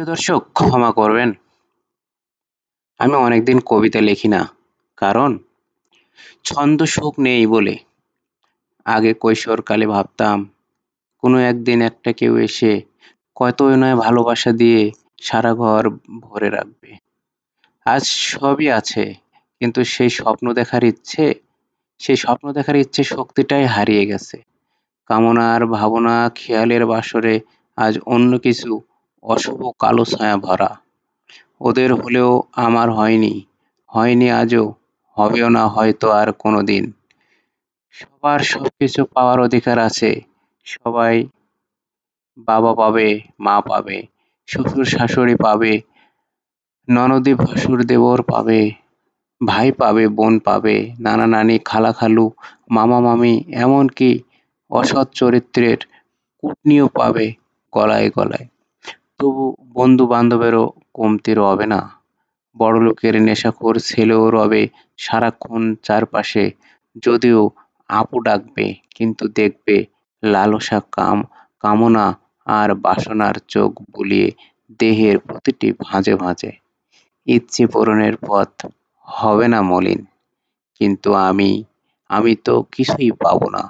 প্রিয় দর্শক, ক্ষমা করবেন। আমি অনেকদিন কবিতা লিখি না, কারণ ছন্দ সুখ নেই বলে। আগে কৈশোরকালে ভাবতাম, কোনো একদিন একটা কেউ এসে কতই নয় ভালোবাসা দিয়ে সারা ঘর ভরে রাখবে। আজ সবই আছে, কিন্তু সেই স্বপ্ন দেখার ইচ্ছে, সেই স্বপ্ন দেখার ইচ্ছে শক্তিটাই হারিয়ে গেছে। কামনার ভাবনা, খেয়ালের বাসরে আজ অন্য কিছু অশুভ কালো ছায়া ভরা। ওদের হলেও আমার হয়নি। হয়নি আজও। হবেও না হয়তো আর কোনো দিন সবার সব কিছু পাওয়ার অধিকার আছে। সবাই বাবা পাবে, মা পাবে, শ্বশুর শাশুড়ি পাবে, ননদি ভাসুর দেবর পাবে, ভাই পাবে, বোন পাবে, নানা নানি, খালা খালু, মামা মামি, এমনকি অসৎ চরিত্রের কুটনিও পাবে গলায় গলায়। তবু বন্ধু বান্ধবেরও কমতি রবে না। বড়লোকের নেশাখোর ছেলেও রবে সারাক্ষণ চারপাশে, যদিও আপু ডাকবে কিন্তু দেখবে লালসা কাম, কামনা আর বাসনার চোখ বুলিয়ে দেহের প্রতিটি ভাঁজে ভাঁজে। ইচ্ছে পূরণের পথ হবে না মলিন, কিন্তু আমি আমি তো কিছুই পাবো না।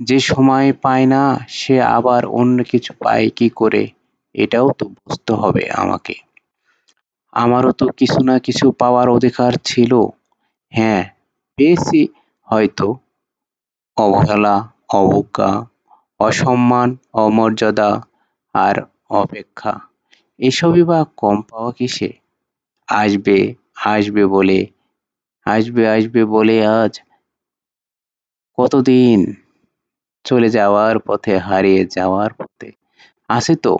যে সময় পায় না, সে আবার অন্য কিছু পায় কি করে? এটাও তো বুঝতে হবে আমাকে। আমারও তো কিছু না কিছু পাওয়ার অধিকার ছিল। হ্যাঁ পেয়েছি হয়তো। অবহেলা, অবজ্ঞা, অসম্মান, অমর্যাদা আর অপেক্ষা, এসবই বা কম পাওয়া কিসে? আসবে আসবে বলে, আসবে আসবে বলে আজ কতদিন চলে যাওয়ার পথে, হারিয়ে যাওয়ার পথে? আছে তো।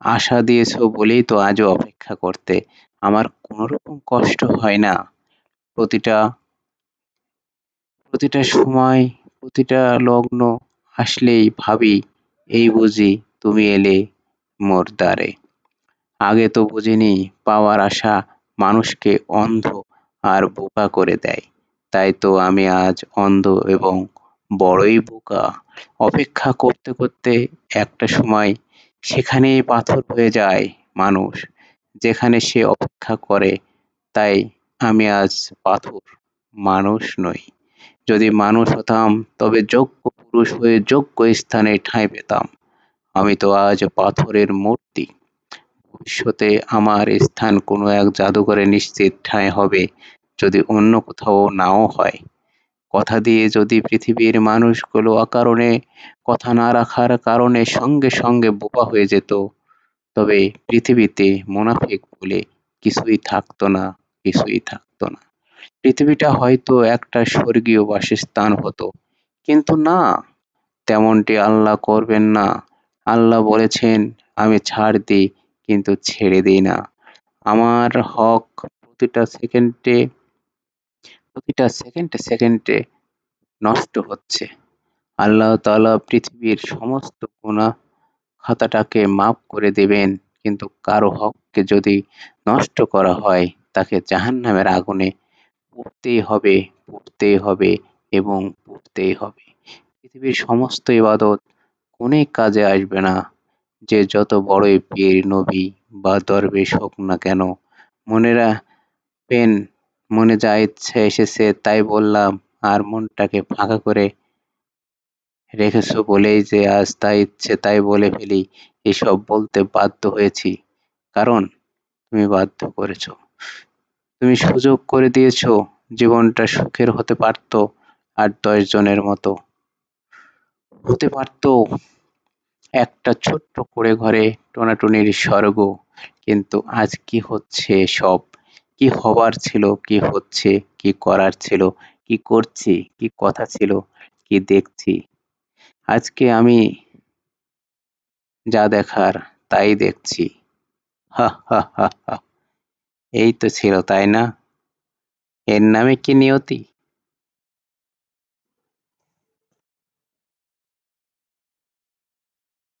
আশা দিয়েছ বলেই তো আজও অপেক্ষা করতে। আমার কোনো রকম কষ্ট হয় না। প্রতিটা প্রতিটা সময়, প্রতিটা লগ্ন আসলেই ভাবি, এই বুঝি তুমি এলে মোর দ্বারে। আগে তো বুঝিনি, পাওয়ার আশা মানুষকে অন্ধ আর বোকা করে দেয়। তাই তো আমি আজ অন্ধ এবং বড়ই বোকা। অপেক্ষা করতে করতে একটা সময় সেখানেই পাথর হয়ে যায় মানুষ, যেখানে সে অপেক্ষা করে, তাই আমি আজ পাথর, মানুষ নই। যদি মানুষ হতাম, তবে যোগ্য পুরুষ হয়ে যোগ্য স্থানে ঠাঁই পেতাম। আমি তো আজ পাথরের মূর্তি। ভবিষ্যতে আমার স্থান কোনো এক জাদুঘরে নিশ্চিত ঠাঁই হবে, যদি অন্য কোথাও নাও হয়। কথা দিয়ে যদি পৃথিবীর মানুষগুলো অকারণে কথা না রাখার কারণে সঙ্গে সঙ্গে বোবা হয়ে যেত, তবে পৃথিবীতে মোনাফেক বলে কিছুই থাকতো না, কিছুই থাকতো না। পৃথিবীটা হয়তো একটা স্বর্গীয় বাসস্থান হতো, কিন্তু না, তেমনটি আল্লাহ করবেন না। আল্লাহ বলেছেন, আমি ছাড় দিই, কিন্তু ছেড়ে দিই না। আমার হক প্রতিটা সেকেন্ডে প্রতিটা সেকেন্ডে সেকেন্ডে নষ্ট হচ্ছে। আল্লাহ তাআলা পৃথিবীর সমস্ত গুনাহ খাতাটাকে মাফ করে দেবেন, কিন্তু কারও হককে যদি নষ্ট করা হয়, তাকে জাহান্নামের আগুনে পুড়তেই হবে পুড়তেই হবে এবং পুড়তেই হবে। পৃথিবীর সমস্ত ইবাদত কোনে কাজে আসবে না। যে যত বড়ই পীর, নবী বা দরবেশ হোক না কেন, মনে রাখবেন মনে যা ইচ্ছে এসেছে তাই বললাম, আর মনটাকে ফাঁকা করে রেখেছো বলেই যে আজ তাই ইচ্ছে তাই বলে ফেলি, এসব বলতে বাধ্য হয়েছি। কারণ তুমি বাধ্য করেছ। তুমি সুযোগ করে দিয়েছ, জীবনটা সুখের হতে পারতো, আর দশ জনের মতো হতে পারতো। একটা ছোট্ট করে ঘরে টোনাটুনির স্বর্গ, কিন্তু আজ কি হচ্ছে সব? কি হবার ছিল, কি হচ্ছে, কি করার ছিল, কি করছি, কি কথা ছিল, কি দেখছি। আজকে আমি যা দেখার তাই দেখছি। হা হা হা এই তো ছিল, তাই না? এর নামে কি নিয়তি?